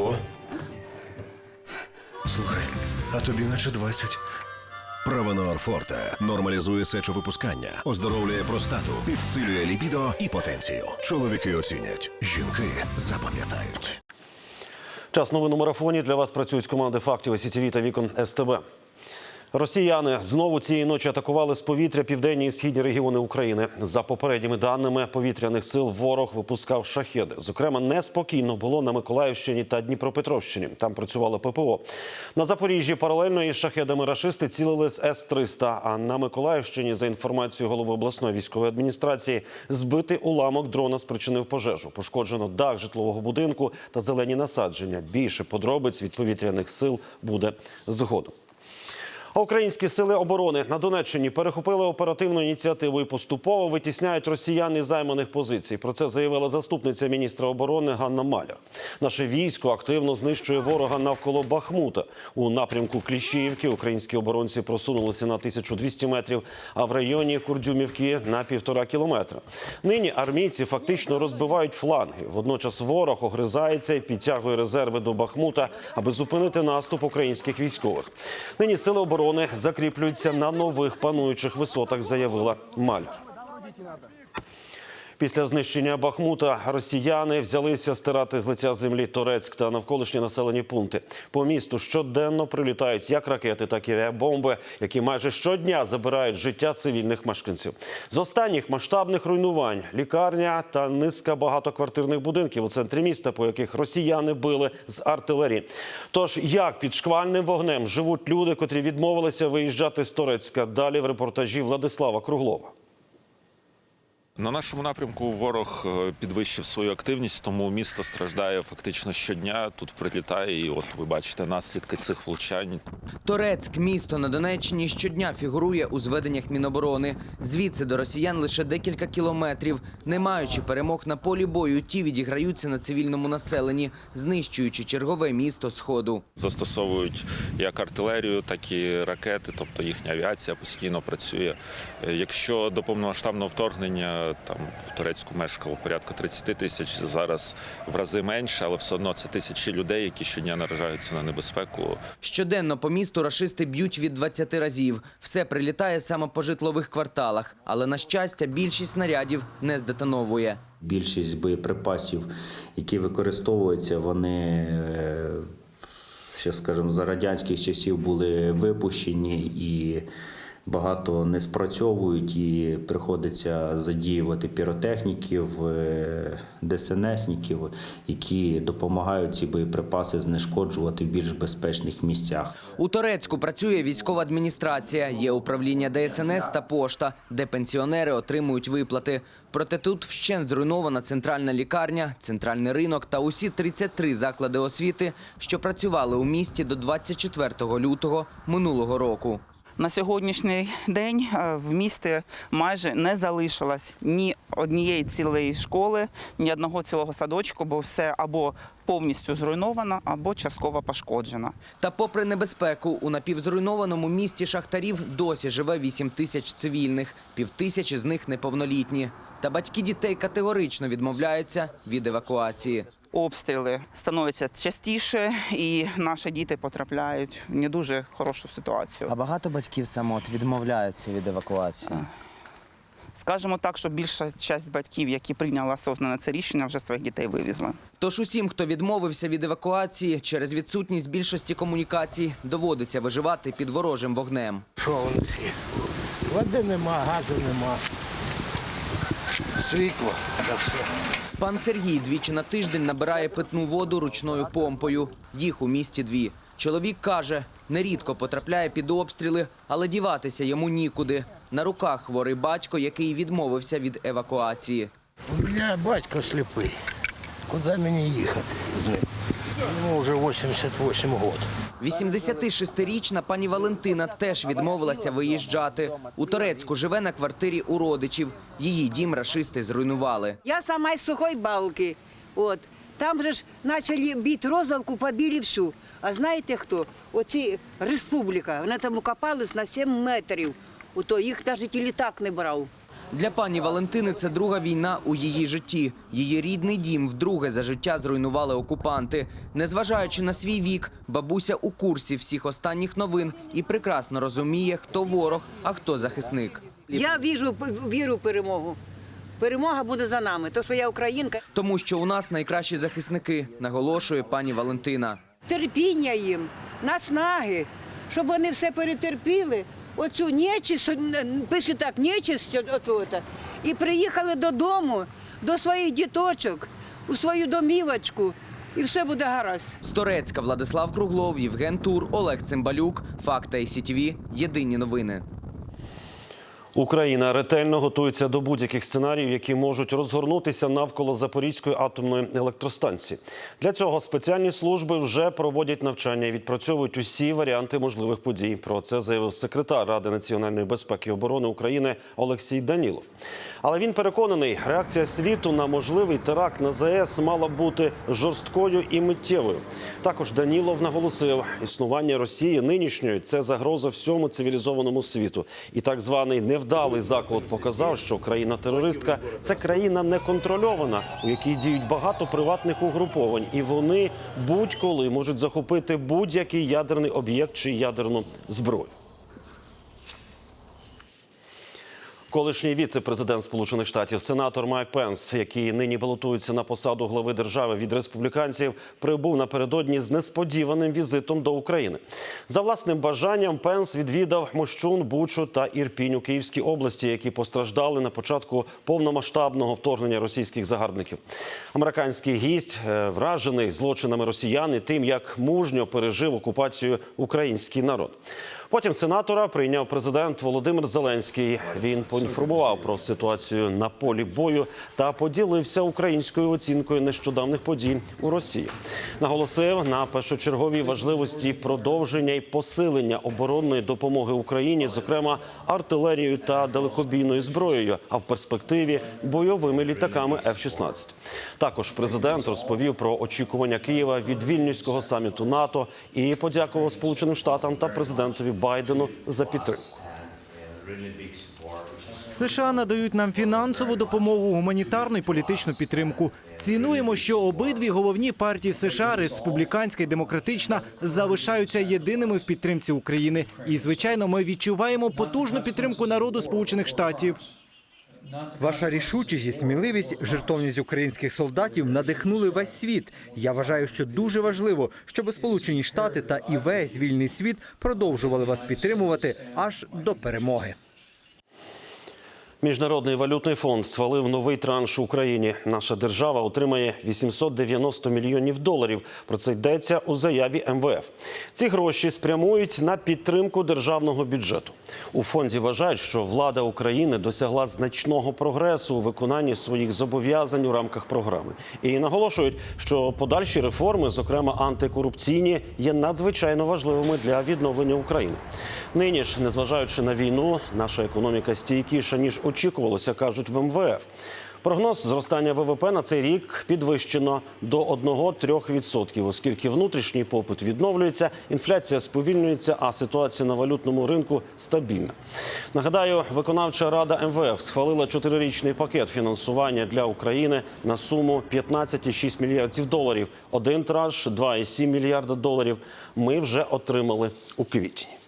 Ого. Слухай, а тобі наче 20. Правонор Форте нормалізує сечовипускання, оздоровлює простату, підсилює лібідо і потенцію. Чоловіки оцінять, жінки запам'ятають. Час новин у марафоні для вас працюють команди фактів СІТВ та вікон СТБ. Росіяни знову цієї ночі атакували з повітря південні і східні регіони України. За попередніми даними повітряних сил, ворог випускав шахеди. Зокрема, неспокійно було на Миколаївщині та Дніпропетровщині. Там працювало ППО. На Запоріжжі паралельно із шахедами рашисти цілили з С-300. А на Миколаївщині, за інформацією голови обласної військової адміністрації, збитий уламок дрона спричинив пожежу. Пошкоджено дах житлового будинку та зелені насадження. Більше подробиць від повітряних сил буде згодом. Українські сили оборони на Донеччині перехопили оперативну ініціативу і поступово витісняють росіян із займаних позицій. Про це заявила заступниця міністра оборони Ганна Маляр. Наше військо активно знищує ворога навколо Бахмута. У напрямку Кліщіївки українські оборонці просунулися на 1200 метрів, а в районі Курдюмівки на півтора кілометра. Нині армійці фактично розбивають фланги. Водночас ворог огризається і підтягує резерви до Бахмута, аби зупинити наступ українських військових. Нині сили оборони закріплюються на нових пануючих висотах, заявила Маляр. Після знищення Бахмута росіяни взялися стирати з лиця землі Торецьк та навколишні населені пункти. По місту щоденно прилітають як ракети, так і авіабомби, які майже щодня забирають життя цивільних мешканців. З останніх масштабних руйнувань лікарня та низка багатоквартирних будинків у центрі міста, по яких росіяни били з артилерії. Тож як під шквальним вогнем живуть люди, котрі відмовилися виїжджати з Торецька? Далі в репортажі Владислава Круглова. На нашому напрямку ворог е, підвищив свою активність, тому місто страждає фактично щодня. Тут прилітає, і от ви бачите наслідки цих влучань. Торецьк, місто на Донеччині, щодня фігурує у зведеннях Міноборони. Звідси до росіян лише декілька кілометрів. Не маючи перемог на полі бою, ті відіграються на цивільному населенні, знищуючи чергове місто Сходу. Застосовують як артилерію, так і ракети, тобто їхня авіація постійно працює. Е, Якщо до повномасштабного вторгнення там в Турецьку мешкало порядка 30 тисяч, зараз в рази менше, але все одно це тисячі людей, які щодня наражаються на небезпеку. Щоденно по місту рашисти б'ють від 20 разів. Все прилітає саме по житлових кварталах. Але, на щастя, більшість снарядів не здетоновує. Більшість боєприпасів, які використовуються, вони е, ще скажімо, за радянських часів були випущені і багато не спрацьовують, і приходиться задіювати піротехніків, е, ДСНСників, які допомагають ці боєприпаси знешкоджувати в більш безпечних місцях. У Торецьку працює військова адміністрація, є управління ДСНС та пошта, де пенсіонери отримують виплати. Проте тут вщент зруйнована центральна лікарня, центральний ринок та усі 33 заклади освіти, що працювали у місті до 24 лютого минулого року. На сьогоднішній день е, в місті майже не залишилось ні однієї цілої школи, ні одного цілого садочку, бо все або повністю зруйновано, або частково пошкоджено. Та попри небезпеку, у напівзруйнованому місті шахтарів досі живе 8 тисяч цивільних, півтисячі з них неповнолітні. Та батьки дітей категорично відмовляються від евакуації. Обстріли становляться частіше, і наші діти потрапляють в не дуже хорошу ситуацію. А багато батьків саме відмовляються від евакуації. Скажемо так, що більша частина батьків, які прийняли осознане це рішення, вже своїх дітей вивезли. Тож усім, хто відмовився від евакуації через відсутність більшості комунікацій, доводиться виживати під ворожим вогнем. Що вони? Води нема, газу нема. Світло та все. Пан Сергій двічі на тиждень набирає питну воду ручною помпою. Їх у місті дві. Чоловік каже, нерідко потрапляє під обстріли, але діватися йому нікуди. На руках хворий батько, який відмовився від евакуації. У мене батько сліпий. Куди мені їхати з ним? Йому вже 88 років. 86-річна пані Валентина теж відмовилася виїжджати. У Торецьку живе на квартирі у родичів. Її дім рашисти зруйнували. Я сама из сухой балки. От. Там же ж почали бити розовку, побили всю. А знаєте хто? Оці республіка. Вони там укопались на 7 метрів. Ото їх навіть і літак не брав. Для пані Валентини це друга війна у її житті. Її рідний дім вдруге за життя зруйнували окупанти. Незважаючи на свій вік, бабуся у курсі всіх останніх новин і прекрасно розуміє, хто ворог, а хто захисник. Я віжу, вірю в перемогу. Перемога буде за нами, то що я українка. Тому що у нас найкращі захисники, наголошує пані Валентина. Терпіння їм, наснаги, щоб вони все перетерпіли. Оцю нечисть, пише так, нечисть, ото, і приїхали додому, до своїх діточок, у свою домівочку, і все буде гаразд. З Торецька Владислав Круглов, Євген Тур, Олег Цимбалюк. Факта і сітіві. Єдині новини. Україна ретельно готується до будь-яких сценаріїв, які можуть розгорнутися навколо Запорізької атомної електростанції. Для цього спеціальні служби вже проводять навчання і відпрацьовують усі варіанти можливих подій. Про це заявив секретар Ради національної безпеки і оборони України Олексій Данілов. Але він переконаний, реакція світу на можливий теракт на ЗАЕС мала бути жорсткою і миттєвою. Також Данілов наголосив, існування Росії нинішньої це загроза всьому цивілізованому світу. І так званий невдалий заклад показав, що країна-терористка це країна неконтрольована, у якій діють багато приватних угруповань, і вони будь-коли можуть захопити будь-який ядерний об'єкт чи ядерну зброю. Колишній віце-президент Сполучених Штатів, сенатор Майк Пенс, який нині балотується на посаду глави держави від республіканців, прибув напередодні з несподіваним візитом до України. За власним бажанням Пенс відвідав Мощун, Бучу та Ірпінь у Київській області, які постраждали на початку повномасштабного вторгнення російських загарбників. Американський гість е, вражений злочинами росіян і тим, як мужньо пережив окупацію український народ. Потім сенатора прийняв президент Володимир Зеленський. Він поінформував про ситуацію на полі бою та поділився українською оцінкою нещодавних подій у Росії. Наголосив на першочерговій важливості продовження і посилення оборонної допомоги Україні, зокрема артилерією та далекобійною зброєю, а в перспективі бойовими літаками F-16. Також президент розповів про очікування Києва від вільнюського саміту НАТО і подякував Сполученим Штатам та президентові Байдену за підтримку. США надають нам фінансову допомогу, гуманітарну і політичну підтримку. Цінуємо, що обидві головні партії США, республіканська і демократична, залишаються єдиними в підтримці України. І звичайно, ми відчуваємо потужну підтримку народу Сполучених Штатів. Ваша рішучість і сміливість, жертовність українських солдатів надихнули весь світ. Я вважаю, що дуже важливо, щоб Сполучені Штати та і весь вільний світ продовжували вас підтримувати аж до перемоги. Міжнародний валютний фонд схвалив новий транш Україні. Наша держава отримає 890 мільйонів доларів. Про це йдеться у заяві МВФ. Ці гроші спрямують на підтримку державного бюджету. У фонді вважають, що влада України досягла значного прогресу у виконанні своїх зобов'язань у рамках програми. І наголошують, що подальші реформи, зокрема антикорупційні, є надзвичайно важливими для відновлення України. Нині ж, незважаючи на війну, наша економіка стійкіша ніж очікувалося, кажуть в МВФ. Прогноз зростання ВВП на цей рік підвищено до 1-3%, оскільки внутрішній попит відновлюється, інфляція сповільнюється, а ситуація на валютному ринку стабільна. Нагадаю, виконавча рада МВФ схвалила чотирирічний пакет фінансування для України на суму 15,6 мільярдів доларів. Один транш 2,7 мільярда доларів. Ми вже отримали у квітні.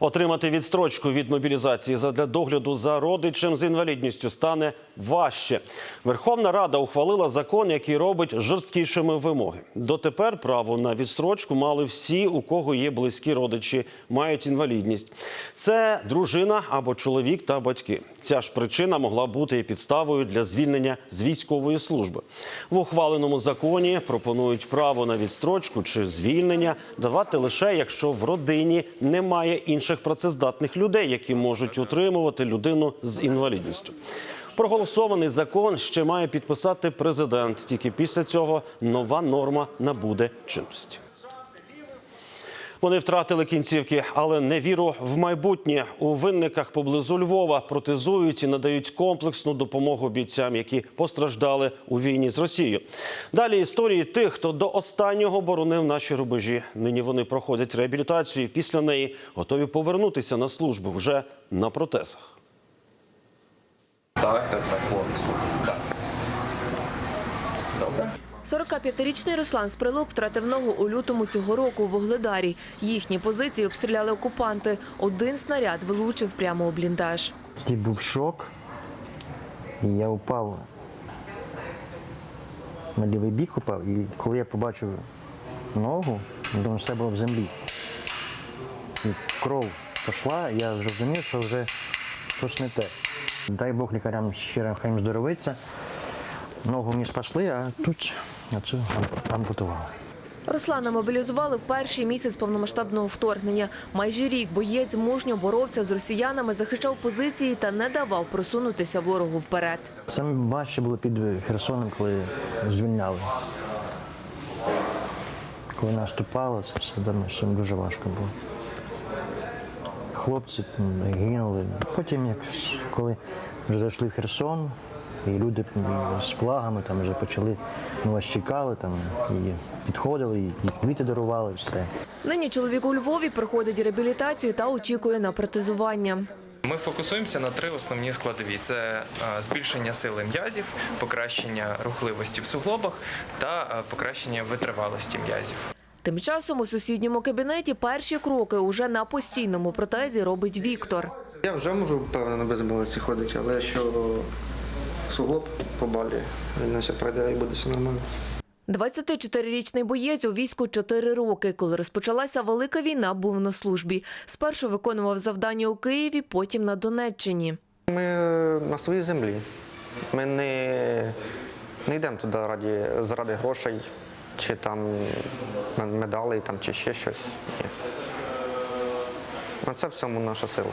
Отримати відстрочку від мобілізації задля догляду за родичем з інвалідністю стане важче. Верховна Рада ухвалила закон, який робить жорсткішими вимоги. Дотепер право на відстрочку мали всі, у кого є близькі родичі, мають інвалідність. Це дружина або чоловік та батьки. Ця ж причина могла бути і підставою для звільнення з військової служби. В ухваленому законі пропонують право на відстрочку чи звільнення давати лише якщо в родині немає інших працездатних людей, які можуть утримувати людину з інвалідністю. Проголосований закон ще має підписати президент. Тільки після цього нова норма набуде чинності. Вони втратили кінцівки, але не віру в майбутнє. У винниках поблизу Львова протезують і надають комплексну допомогу бійцям, які постраждали у війні з Росією. Далі історії тих, хто до останнього боронив наші рубежі. Нині вони проходять реабілітацію. і Після неї готові повернутися на службу вже на протезах. Так, так, так. Так. Добре. 45-річний Руслан з Прилук втратив ногу у лютому цього року у Вугледарі. Їхні позиції обстріляли окупанти. Один снаряд влучив прямо у бліндаж. Тоді був шок, і я упав на лівий бік упав, і коли я побачив ногу, я думаю, що це було в землі. І кров пішла, я зрозумів, що вже щось не те. Дай Бог лікарям щиро хай їм здоровиться. Ногу мені спасли, а тут а цю ампутували. Руслана мобілізували в перший місяць повномасштабного вторгнення. Майже рік боєць мужньо боровся з росіянами, захищав позиції та не давав просунутися ворогу вперед. Саме важче було під Херсоном, коли звільняли. Коли наступали, це все все дуже важко було. Хлопці гинули. Потім, як коли вже зайшли в Херсон, і люди з флагами там вже почали, ну вас чекали там, і підходили, і квіти дарували, все. Нині чоловік у Львові проходить реабілітацію та очікує на протезування. Ми фокусуємося на три основні складові: це е, збільшення сили м'язів, покращення рухливості в суглобах та е, покращення витривалості м'язів. Тим часом у сусідньому кабінеті перші кроки уже на постійному протезі робить Віктор. Я вже можу, певно, на безболиці ходити, але що суглоб побалює, він наче пройде і буде все нормально. 24-річний боєць у війську 4 роки. Коли розпочалася велика війна, був на службі. Спершу виконував завдання у Києві, потім на Донеччині. Ми на своїй землі. Ми не, не йдемо туди раді, заради грошей, чи там медалей, там, чи ще щось. Ні. Оце в цьому наша сила.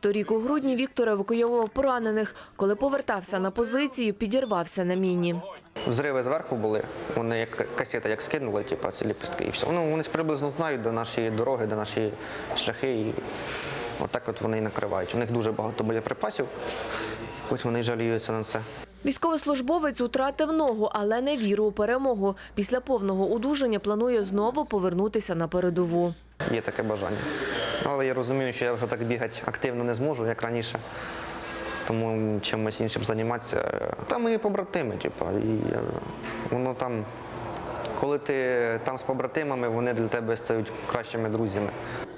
Торік у грудні Віктор евакуйовував поранених. Коли повертався на позицію, підірвався на міні. Взриви зверху були, вони як касета, як скинули, типу, ці ліпістки і все. Ну, вони приблизно знають, де наші дороги, де наші шляхи. І отак от вони і накривають. У них дуже багато боєприпасів, хоч вони жаліються на це. Військовослужбовець утратив ногу, але не віру у перемогу. Після повного одужання планує знову повернутися на передову. Є таке бажання. Але я розумію, що я вже так бігати активно не зможу, як раніше. Тому чимось іншим займатися. Там і побратими, типу, і е, воно там, коли ти там з побратимами, вони для тебе стають кращими друзями.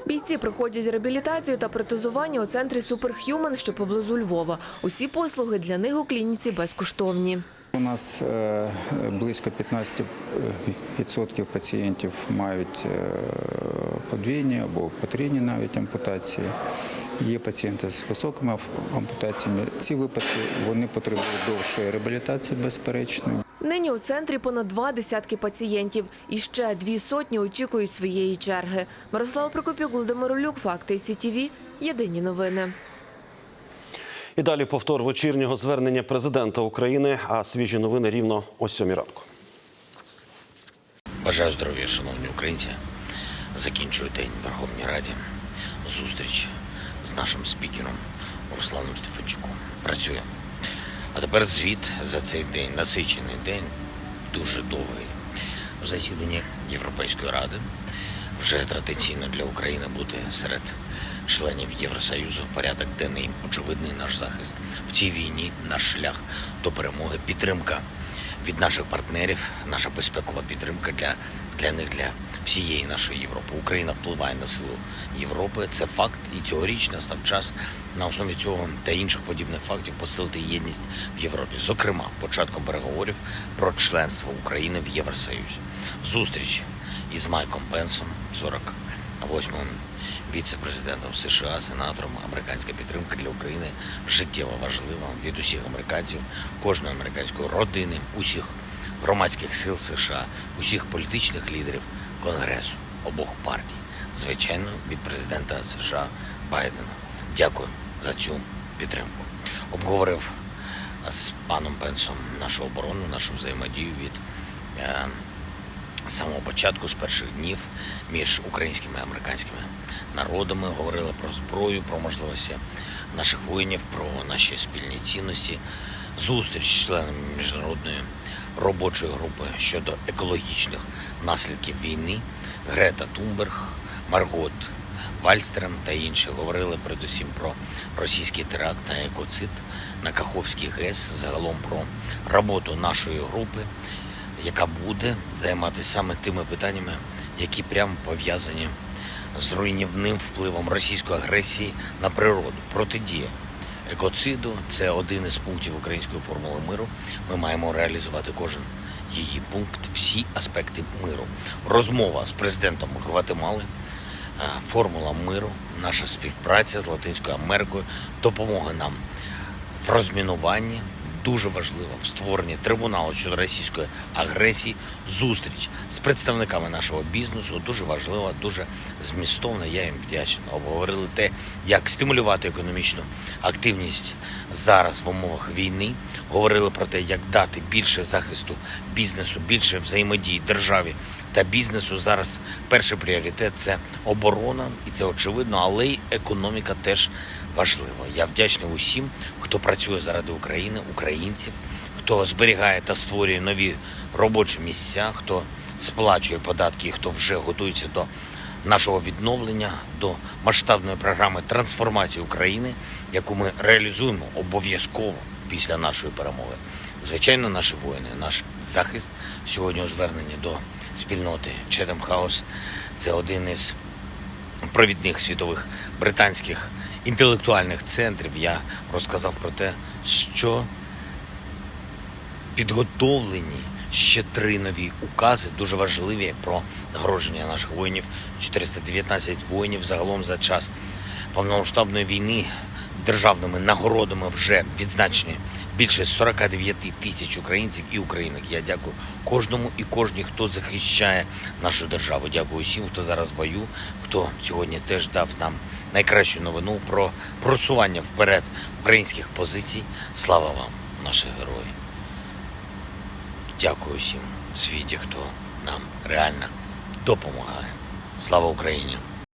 Бійці проходять реабілітацію та протезування у центрі Суперхюман, що поблизу Львова. Усі послуги для них у клініці безкоштовні. У нас е, близько 15% пацієнтів мають е, подвійні або потрійні навіть ампутації. Є пацієнти з високими ампутаціями. Ці випадки вони потребують довшої реабілітації, безперечно. Нині у центрі понад два десятки пацієнтів. І ще дві сотні очікують своєї черги. Мирослава Прокопюк, Володимир Люк, Факти СІТІВІ. Єдині новини. І далі повтор вечірнього звернення президента України, а свіжі новини рівно о сьомій ранку. Бажаю здоров'я, шановні українці. Закінчую день в Верховній Раді. Зустріч з нашим спікером Русланом Стефанчуком. Працюємо. А тепер звіт за цей день, насичений день, дуже довгий. В засіданні Європейської ради вже традиційно для України бути серед членів Євросоюзу. Порядок денний, очевидний наш захист в цій війні, наш шлях до перемоги, підтримка від наших партнерів, наша безпекова підтримка для, для них, для всієї нашої Європи. Україна впливає на силу Європи. Це факт, і цьогоріч настав час на основі цього та інших подібних фактів посилити єдність в Європі. Зокрема, початком переговорів про членство України в Євросоюзі. Зустріч із Майком Пенсом, 48-м віце-президентом США, сенатором. Американська підтримка для України життєво важлива від усіх американців, кожної американської родини, усіх громадських сил США, усіх політичних лідерів Конгресу обох партій, звичайно, від президента США Байдена. Дякую за цю підтримку. Обговорив з паном Пенсом нашу оборону, нашу взаємодію від. е, самого початку, з перших днів між українськими і американськими народами говорили про зброю, про можливості наших воїнів, про наші спільні цінності. Зустріч з членами міжнародної робочої групи щодо екологічних наслідків війни. Грета Тумберг, Маргот Вальстерем та інші говорили передусім про російський теракт та екоцид на Каховський ГЕС, загалом про роботу нашої групи, яка буде займатися саме тими питаннями, які прямо пов'язані з руйнівним впливом російської агресії на природу. Протидія екоциду це один із пунктів української формули миру. Ми маємо реалізувати кожен її пункт, всі аспекти миру. Розмова з президентом Гватемали, е, формула миру, наша співпраця з Латинською Америкою, допомога нам в розмінуванні. Дуже важливо в створенні трибуналу щодо російської агресії, зустріч з представниками нашого бізнесу. Дуже важлива, дуже змістовна. Я їм вдячний. Обговорили те, як стимулювати економічну активність зараз в умовах війни. Говорили про те, як дати більше захисту бізнесу, більше взаємодії державі та бізнесу. Зараз перший пріоритет це оборона, і це очевидно, але й економіка теж важливо. Я вдячний усім, хто працює заради України, українців, хто зберігає та створює нові робочі місця, хто сплачує податки, хто вже готується до нашого відновлення, до масштабної програми трансформації України, яку ми реалізуємо обов'язково після нашої перемоги. Звичайно, наші воїни, наш захист сьогодні у зверненні до спільноти Четем Хаус це один із провідних світових британських інтелектуальних центрів. Я розказав про те, що підготовлені ще три нові укази, дуже важливі про нагородження наших воїнів. 419 воїнів загалом за час повномасштабної війни державними нагородами вже відзначені більше 49 тисяч українців і українок. Я дякую кожному і кожній, хто захищає нашу державу. Дякую всім, хто зараз в бою, хто сьогодні теж дав нам найкращу новину про просування вперед українських позицій. Слава вам, наші герої! Дякую всім в світі, хто нам реально допомагає. Слава Україні!